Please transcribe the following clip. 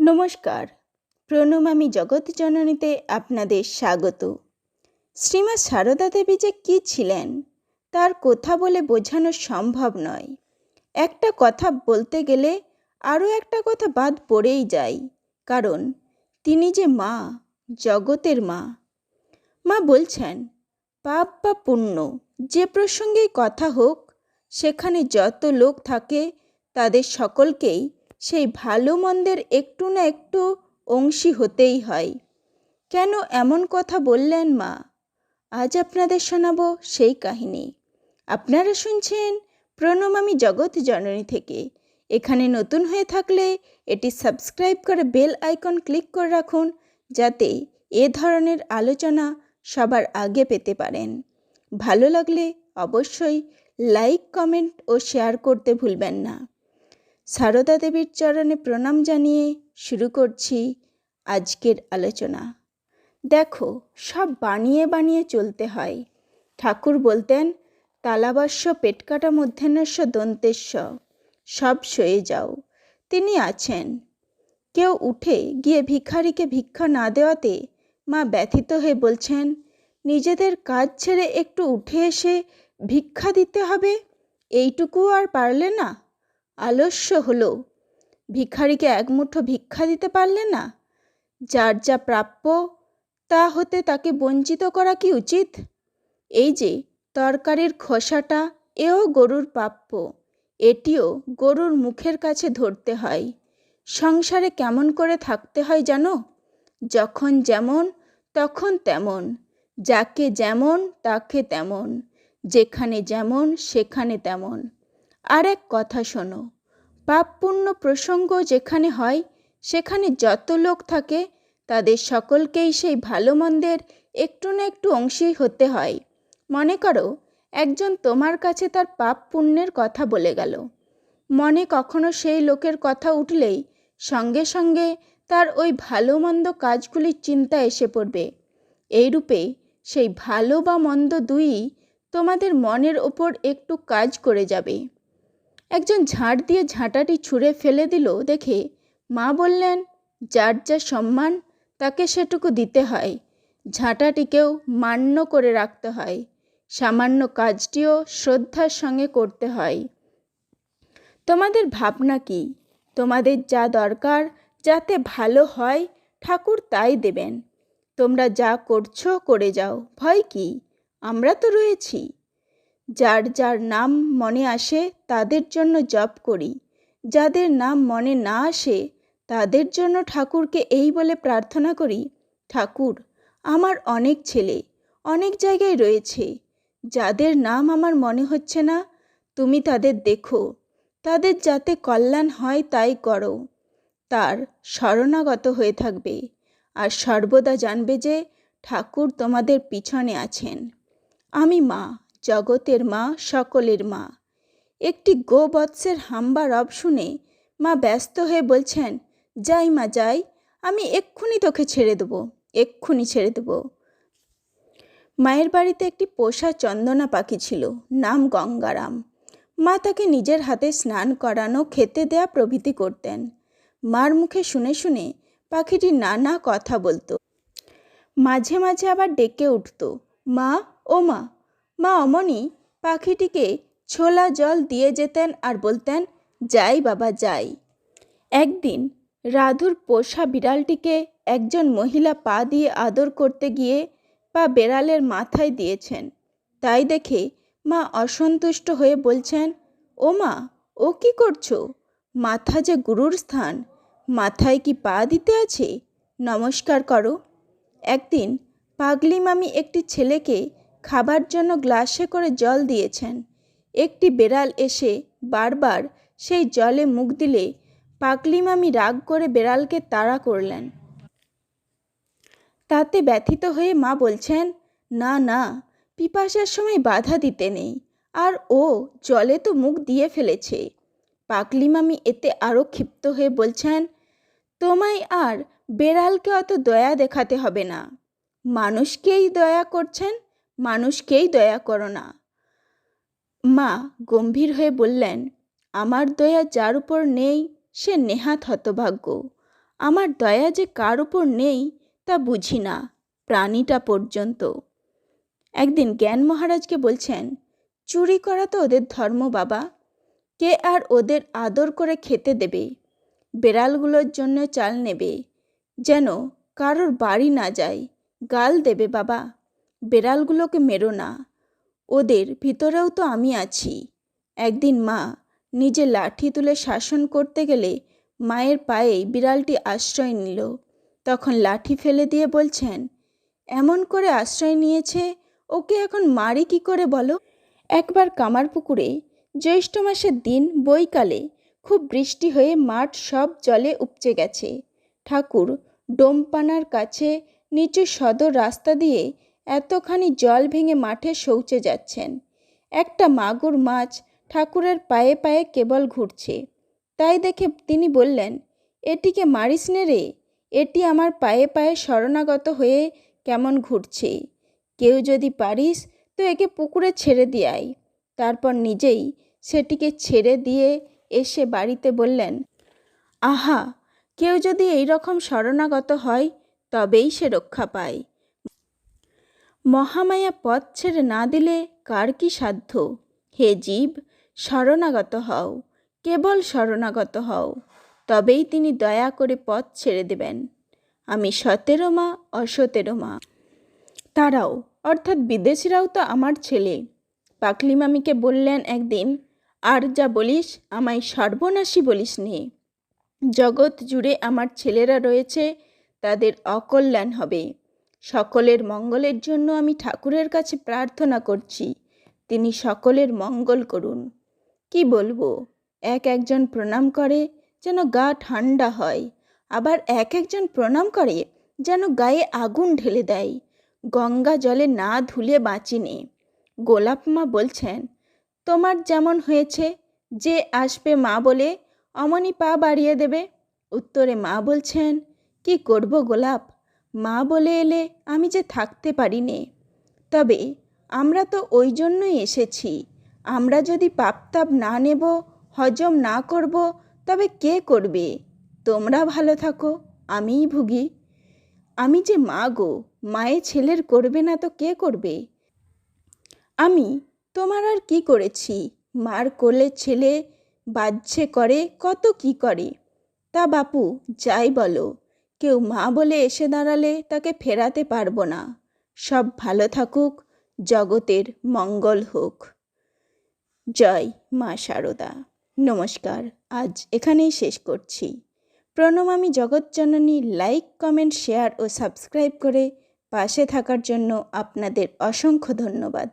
নমস্কার। প্রণমামী জগৎ জননীতে আপনাদের স্বাগত। শ্রীমা সারদা দেবী যে কী ছিলেন, তার কথা বলে বোঝানো সম্ভব নয়। একটা কথা বলতে গেলে আরও একটা কথা বাদ পড়েই যায়, কারণ তিনি যে মা, জগতের মা। মা বলছেন, পাপ বা পুণ্য, যে প্রসঙ্গেই কথা হোক, সেখানে যত লোক থাকে, তাদের সকলকেই সেই ভালো মন্দের একটু না একটু অংশী হতেই হয়। কেন এমন কথা বললেন মা? আজ আপনাদের শোনাবো সেই কাহিনী। আপনারা শুনছেন প্রণমামী জগৎ জননী থেকে। এখানে নতুন হয়ে থাকলে এটি সাবস্ক্রাইব করে বেল আইকন ক্লিক করে রাখুন, যাতে এ ধরনের আলোচনা সবার আগে পেতে পারেন। ভালো লাগলে অবশ্যই লাইক, কমেন্ট ও শেয়ার করতে ভুলবেন না। সারদা দেবীর চরণে প্রণাম জানিয়ে শুরু করছি আজকের আলোচনা। দেখো, সব বানিয়ে বানিয়ে চলতে হয়। ঠাকুর বলতেন, তালাবাস্য, পেটকাটা, মধ্যাহ্নস্য, দন্তেস্য, সব সয়ে যাও। তিনি আছেন। কেউ উঠে গিয়ে ভিখারিকে ভিক্ষা না দেওয়াতে মা ব্যথিত হয়ে বলছেন, নিজেদের কাজ ছেড়ে একটু উঠে এসে ভিক্ষা দিতে হবে? এইটুকু আর পারলে না? আলস্য হলো। ভিখারিকে একমুঠো ভিক্ষা দিতে পারলে না? যার যা প্রাপ্য, তা হতে তাকে বঞ্চিত করা কি উচিত? এই যে, তরকারির খোসাটা, এও গরুর প্রাপ্য। এটিও গরুর মুখের কাছে ধরতে হয়। সংসারে কেমন করে থাকতে হয় জানো? যখন যেমন, তখন তেমন। যাকে যেমন, তাকে তেমন। যেখানে যেমন, সেখানে তেমন। আর এক কথা শোনো। পাপ পুণ্য প্রসঙ্গ যেখানে হয়, সেখানে যত লোক থাকে, তাদের সকলকেই সেই ভালো মন্দের একটু না একটু অংশী হতে হয়। মনে করো, একজন তোমার কাছে তার পাপ পুণ্যের কথা বলে গেল। মনে কখনো সেই লোকের কথা উঠলেই সঙ্গে সঙ্গে তার ওই ভালো মন্দ কাজগুলির চিন্তা এসে পড়বে। এইরূপে সেই ভালো বা মন্দ দুইই তোমাদের মনের ওপর একটু কাজ করে যাবে। একজন ঝাঁট দিয়ে ঝাঁটাটি ছুঁড়ে ফেলে দিল দেখে মা বললেন, যার যা সম্মান, তাকে সেটুকু দিতে হয়। ঝাঁটাটিকেও মান্য করে রাখতে হয়। সামান্য কাজটিও শ্রদ্ধার সঙ্গে করতে হয়। তোমাদের ভাবনা কি? তোমাদের যা দরকার, যাতে ভালো হয়, ঠাকুর তাই দেবেন। তোমরা যা করছ, করে যাও। ভয় কি? আমরা তো রয়েছি। যার যার নাম মনে আসে তাদের জন্য জপ করি। যাদের নাম মনে না আসে তাদের জন্য ঠাকুরকে এই বলে প্রার্থনা করি, ঠাকুর, আমার অনেক ছেলে, অনেক জায়গায় রয়েছে। যাদের নাম আমার মনে হচ্ছে না, তুমি তাদের দেখো। তাদের যাতে কল্যাণ হয় তাই করো। তার শরণাগত হয়ে থাকবে আর সর্বদা জানবে যে ঠাকুর তোমাদের পিছনে আছেন। আমি মা জগতের মা, সকলের মা। একটি গোবৎসের হাম্বা রব শুনে মা ব্যস্ত হয়ে বলছেন, যাই মা, যাই, আমি এক্ষুনি তোকে ছেড়ে দেবো, এক্ষুনি ছেড়ে দেবো। মায়ের বাড়িতে একটি পোষা চন্দনা পাখি ছিল, নাম গঙ্গারাম। মা তাকে নিজের হাতে স্নান করানো, খেতে দেয়া প্রভৃতি করতেন। মার মুখে শুনে শুনে পাখিটি নানা কথা বলতো। মাঝে মাঝে আবার ডেকে উঠত, মা, ও মা মা অমনি পাখিটিকে ছোলা জল দিয়ে যেতেন আর বলতেন, যাই বাবা, যাই। একদিন রাধুর পোষা বিড়ালটিকে একজন মহিলা পা দিয়ে আদর করতে গিয়ে পা বেড়ালের মাথায় দিয়েছেন। তাই দেখে মা অসন্তুষ্ট হয়ে বলছেন, ও মা, ও কি করছ? মাথা যে গুরুর স্থান, মাথায় কি পা দিতে আছে? নমস্কার করো। একদিন পাগলি মামি একটি ছেলেকে খাবার জন্য গ্লাসে করে জল দিয়েছেন। একটি বেড়াল এসে বারবার সেই জলে মুখ দিলে পাগলি মামি রাগ করে বেড়ালকে তাড়া করলেন। তাতে ব্যথিত হয়ে মা বলছেন, না না, পিপাসার সময় বাধা দিতে নেই, আর ও জলে তো মুখ দিয়ে ফেলেছে। পাগলি মামি এতে আরও ক্ষিপ্ত হয়ে বলছেন, তোমায় আর বেড়ালকে অত দয়া দেখাতে হবে না। মানুষকেই দয়া করছেন মানুষকেই দয়া করো না। মা গম্ভীর হয়ে বললেন, আমার দয়া যার উপর নেই, সে নেহাত হতভাগ্য। আমার দয়া যে কার উপর নেই, তা বুঝি না, প্রাণীটা পর্যন্ত। একদিন জ্ঞান মহারাজকে বলছেন, চুরি করা তো ওদের ধর্ম বাবা। কে আর ওদের আদর করে খেতে দেবে? বেড়ালগুলোর জন্য চাল নেবে। যেন কারোর বাড়ি না যায়, গাল দেবে বাবা। বেড়ালগুলোকে মেরো না। ওদের ভিতরেও তো আমি আছি। একদিন মা নিজে লাঠি তুলে শাসন করতে গেলে মায়ের পায়েই বিড়ালটি আশ্রয় নিল। তখন লাঠি ফেলে দিয়ে বলছেন, এমন করে আশ্রয় নিয়েছে, ওকে এখন মারি কি করে বলো? একবার কামারপুকুরে জ্যৈষ্ঠ মাসের দিন বৈকালে খুব বৃষ্টি হয়ে মাঠ সব জলে উপচে গেছে। ঠাকুর ডোমপানার কাছে নিচু সদর রাস্তা দিয়ে এতখানি জল ভেঙে মাঠে শৌচে যাচ্ছেন। একটা মাগুর মাছ ঠাকুরের পায়ে পায়ে কেবল ঘুরছে। তাই দেখে তিনি বললেন, এটিকে মারিস নে রে, এটি আমার পায়ে পায়ে শরণাগত হয়ে কেমন ঘুরছে। কেউ যদি পারিস তো একে পুকুরে ছেড়ে দিয়ে আয়। তারপর নিজেই সেটিকে ছেড়ে দিয়ে এসে বাড়িতে বললেন, আহা, কেউ যদি এই রকম শরণাগত হয় তবেই সে রক্ষা পায়। মহামায়া পথ ছেড়ে না দিলে কার কি সাধ্য? হে জীব, শরণাগত হও, কেবল শরণাগত হও, তবেই তিনি দয়া করে পথ ছেড়ে দেবেন। আমি সতেরো মা, অসতেরো মা। তারাও অর্থাৎ বিদেশিরাও তো আমার ছেলে। পাকলি মামিকে বললেন একদিন, আর যা বলিস, আমায় সর্বনাশী বলিস নে। জগৎ জুড়ে আমার ছেলেরা রয়েছে, তাদের অকল্যাণ হবে। সকলের মঙ্গলের জন্য আমি ঠাকুরের কাছে প্রার্থনা করছি। তিনি সকলের মঙ্গল করুন। কি বলব? এক একজন প্রণাম করে যেন গা ঠান্ডা হয়, আবার এক একজন প্রণাম করে যেন গায়ে আগুন ঢেলে দেয়। গঙ্গা জলে না ধুলে বাঁচিনে গোলাপ মা বলছেন, তোমার যেমন হয়েছে, যে আসবে মা বলে অমনি পা বাড়িয়ে দেবে। উত্তরে মা বলছেন, কি করব গোলাপ? মা বলে এলে আমি যে থাকতে পারি নে তবে আমরা তো ওই জন্যই এসেছি। আমরা যদি পাপতাপ না নেব, হজম না করব, তবে কে করবে? তোমরা ভালো থাকো, আমিই ভুগি। আমি যে মা গো, মায়ে ছেলের করবে না তো কে করবে? আমি, তোমার আর কি করেছি? মার কোলে ছেলে বাজছে করে, কত কি করে? তা বাপু, যাই বলো। কেউ মা বলে এসে দাঁড়ালে তাকে ফেরাতে পারব না। সব ভালো থাকুক, জগতের মঙ্গল হোক। জয় মা শারদা নমস্কার, আজ এখানেই শেষ করছি। প্রণমামি জগৎজননী লাইক, কমেন্ট, শেয়ার ও সাবস্ক্রাইব করে পাশে থাকার জন্য আপনাদের অসংখ্য ধন্যবাদ।